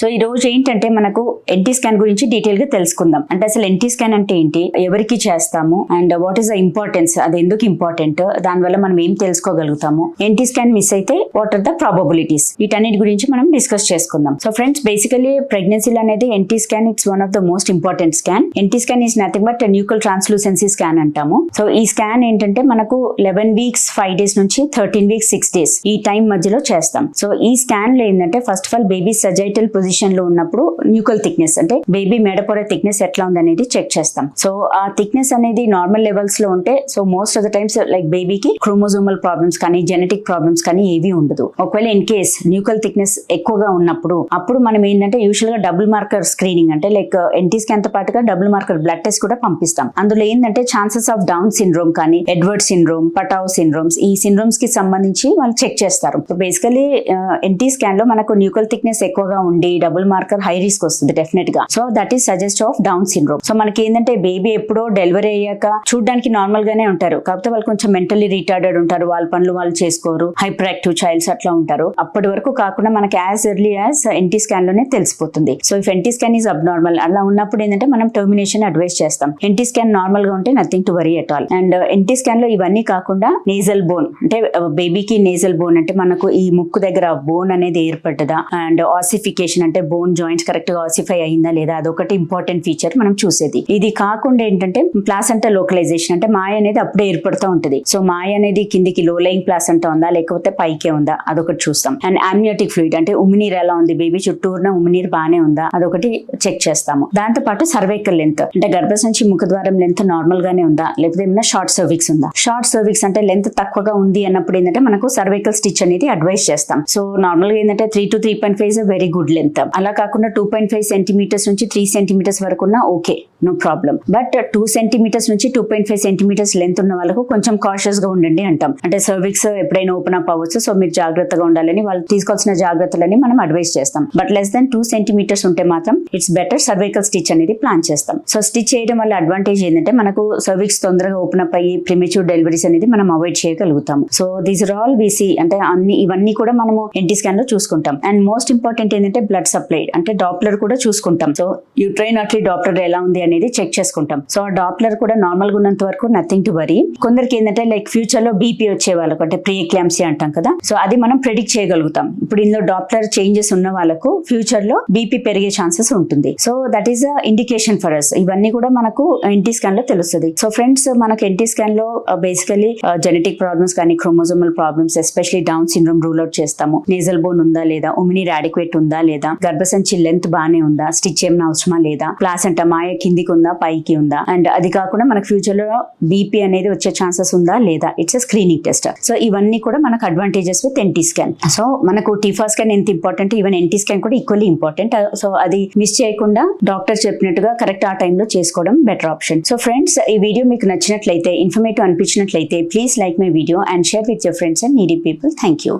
so ఈ రోజు ఏంటంటే మనకు ఎన్టీ స్కాన్ గురించి డీటెయిల్గా తెలుసుకుందాం. అంటే అసలు ఎన్టీ స్కాన్ అంటే ఏంటి? ఎవరికి చేస్తాము? And what is the importance? అది ఎందుకు ఇంపార్టెంట్? దానివల్ల మనం ఏం తెలుసుకోగలుగుతాము? ఎన్టీ స్కాన్ మిస్ అయితే వాట్ ఆర్ ద ప్రాబబిలిటీస్? వీటన్నిటి గురించి మనం డిస్కస్ చేసుకుందాం. సో ఫ్రెండ్స్ బేసికలీ ప్రెగ్నెన్సీలు అనేది NT scan it's one of the most important scan. NT scan is nothing but nuchal translucency scan అంటాము. సో ఈ స్కాన్ ఏంటంటే మనకు లెవెన్ వీక్స్ ఫైవ్ డేస్ నుంచి థర్టీన్ వీక్స్ సిక్స్ డేస్ ఈ time మధ్యలో చేస్తాం. సో ఈ స్కాన్లో ఏంటంటే first of all baby sagittal పొజిషన్లో ఉన్నప్పుడు న్యూకల్ థిక్నెస్ అంటే బేబీ మెడపొర థిక్నెస్ ఎట్లా ఉంది అనేది చెక్ చేస్తాం. సో ఆ థిక్నెస్ అనేది నార్మల్ లెవెల్స్లో ఉంటే so most of the times like బేబీకి క్రోమోజోమల్ ప్రాబ్లమ్స్ కానీ జెనెటిక్ ప్రాబ్లమ్స్ కానీ ఏవి ఉండదు. ఒకవేళ ఇన్ కేస్ న్యూకల్ థిక్నెస్ ఎక్కువగా ఉన్నప్పుడు అప్పుడు మనం ఏంటంటే యూజువల్గా డబుల్ మార్కర్ స్క్రీనింగ్ అంటే లైక్ ఎన్టీ స్కాన్తో పాటుగా డబుల్ మార్కర్ బ్లడ్ టెస్ట్ కూడా పంపిస్తాం. అందులో ఏంటంటే ఛాన్సెస్ ఆఫ్ డౌన్ సిండ్రోమ్ కానీ ఎడ్వర్డ్ సిండ్రోమ్ పటావ్ సిండ్రోమ్స్ ఈ సిండ్రోమ్స్కి సంబంధించి వాళ్ళు చెక్ చేస్తారు. బేసికలీ ఎన్టీ స్కాన్లో మనకు న్యూకల్ థిక్నెస్ ఎక్కువగా ఉండి డబుల్ మార్కర్ హై రిస్క్ వస్తుంది డెఫినెట్గా. So that is suggest of Down syndrome so మనకి ఏంటంటే బేబీ ఎప్పుడో డెలివరీ అయ్యాక చూడడానికి నార్మల్ గానే ఉంటారు. కాకపోతే వాళ్ళు కొంచెం మెంటలీ రిటార్డెడ్ ఉంటారు వాళ్ళ పనులు వాళ్ళు చేసుకోరు హైపర్ యాక్టివ్ చైల్డ్స్ అట్లా ఉంటారు. అప్పటి వరకు కాకుండా మనకి యాజ్ ఎర్లీ యాజ్ ఎన్టీ స్కాన్లోనే తెలిసిపోతుంది. So if NT scan is abnormal అలా ఉన్నప్పుడు ఏంటంటే మనం టర్మినేషన్ అడ్వైస్ చేస్తాం. ఎన్టీ స్కాన్ నార్మల్గా ఉంటే nothing to worry at all and NT స్కాన్లో ఇవన్నీ కాకుండా నేజల్ బోన్ అంటే బేబీకి నేజల్ బోన్ అంటే మనకు ఈ ముక్కు దగ్గర బోన్ అనేది ఏర్పడ్డదా? అండ్ ఆసిఫికేషన్ అంటే బోన్ జాయింట్స్ కరెక్ట్గా ఆసిఫై అయిందా లేదా అదొకటి ఇంపార్టెంట్ ఫీచర్ మనం చూసేది. ఇది కాకుండా ఏంటంటే ప్లాసెంటా లోకలైజేషన్ అంటే మాయ అనేది అప్పుడే ఏర్పడుతూ ఉంటుంది. సో మాయ అనేది కిందికి లో లైంగ్ ప్లాసెంటా ఉందా లేకపోతే పైకే ఉందా అదొకటి చూస్తాం. అండ్ ఆమ్నియోటిక్ ఫ్లూయిడ్ అంటే ఉమ్మినీర్ ఎలా ఉంది బేబీ చుట్టూరున ఉమినీర్ బాగానే ఉందా? అదొకటి చెక్ చేస్తాము. దాంతో పాటు సర్వైకల్ లెంత్ అంటే గర్భసంచి ముఖద్వారం లెంత్ నార్మల్ గానే ఉందా? లేకపోతే ఏమైనా షార్ట్ సర్విక్స్ ఉందా? షార్ట్ సర్విక్స్ అంటే లెంత్ తక్కువగా ఉంది అన్నప్పుడు ఏంటంటే మనకు సర్వైకల్ స్టిచ్ అనేది అడ్వైస్ చేస్తాం. సో నార్మల్గా ఏంటంటే three to three point five very good length అలా కాకుండా టూ పాయింట్ ఫైవ్ సెంటీమీటర్స్ నుంచి త్రీ సెంటీమీటర్స్ వరకు ఉన్నా okay no problem but two centimetres నుంచి two point five centimetres length ఉన్న వాళ్ళకు కొంచెం కాషియస్గా ఉండండి అంటాం. అంటే సర్విక్స్ ఎప్పుడైనా ఓపెన్ అప్ అవ్వచ్చు సో మీరు జాగ్రత్తగా ఉండాలని వాళ్ళు తీసుకోవాల్సిన జాగ్రత్తలని మనం అడ్వైస్ చేస్తాం. But less than two centimetres ఉంటే మాత్రం ఇట్స్ బెటర్ సర్వైకల్ స్టిచ్ అనేది ప్లాన్ చేస్తాం. సో స్టిచ్ చేయడం వల్ల అడ్వాంటేజ్ ఏంటంటే మనకు సర్విక్స్ తొందరగా ఓపెన్ అప్ అయ్యి ప్రిమేచ్యూర్ డెలివరీస్ అనేది మనం అవాయిడ్ చేయగలుగుతాము so these are all B అంటే అన్ని ఇవన్నీ కూడా మనము ఎన్టీ స్కాన్లో చూసుకుంటాం. అండ్ మోస్ట్ ఇంపార్టెంట్ ఏంటంటే బ్లడ్ సప్లై అంటే డాప్లర్ కూడా చూసుకుంటాం. సో యూట్రైన్ అట్లీ డాప్లర్ ఎలా ఉంది అనేది చెక్ చేసుకుంటాం. సో ఆ డాప్లర్ కూడా నార్మల్గా ఉన్నంత వరకు నథింగ్ టు వరీ కొందరికి ఏంటంటే లైక్ ఫ్యూచర్లో బీపీ వచ్చే వాళ్ళకు అంటే ప్రీ ఎక్లాంసీ అంటాం కదా. సో అది మనం ప్రిడిక్ట్ చేయగలుగుతాం. ఇప్పుడు ఇందులో డాప్లర్ చేంజెస్ ఉన్న వాళ్ళకు ఫ్యూచర్లో బీపీ పెరిగే ఛాన్సెస్ ఉంటుంది. So that is indication for us ఇవన్నీ కూడా మనకు ఎన్టీ స్కాన్లో తెలుస్తుంది. సో ఫ్రెండ్స్ మనకు ఎన్టీ స్కాన్లో బేసికలీ జెనెటిక్ ప్రాబ్లమ్స్ కానీ chromosomal problems especially Down syndrome rule out చేస్తాము. నేజల్ బోన్ ఉందా లేదా? ఉమినీర్ రాడిక్వేట్ ఉందా లేదా? గర్భసంచి లెంత్ బానే ఉందా? స్టిచ్ ఏమైనా అవసరమా లేదా? ప్లాసెంట మాయ కిందికి ఉందా? పైకి ఉందా? అండ్ అది కాకుండా మనకు ఫ్యూచర్లో బీపీ అనేది వచ్చే ఛాన్సెస్ ఉందా లేదా? ఇట్స్ స్క్రీనింగ్ టెస్ట్ సో ఇవన్నీ కూడా మనకు advantages with NT scan so మనకు టీఫా స్కాన్ ఎంత ఇంపార్టెంట్ ఈవెన్ ఎన్టీ స్కాన్ కూడా ఈక్వల్లీ ఇంపార్టెంట్ సో అది మిస్ చేయకుండా డాక్టర్ చెప్పినట్టుగా కరెక్ట్ ఆ టైంలో చేసుకోవడం బెటర్ ఆప్షన్ సో ఫ్రెండ్స్ ఈ వీడియో మీకు నచ్చినట్లయితే informative అనిపించినట్లయితే please like my video and share with your friends and needy people thank you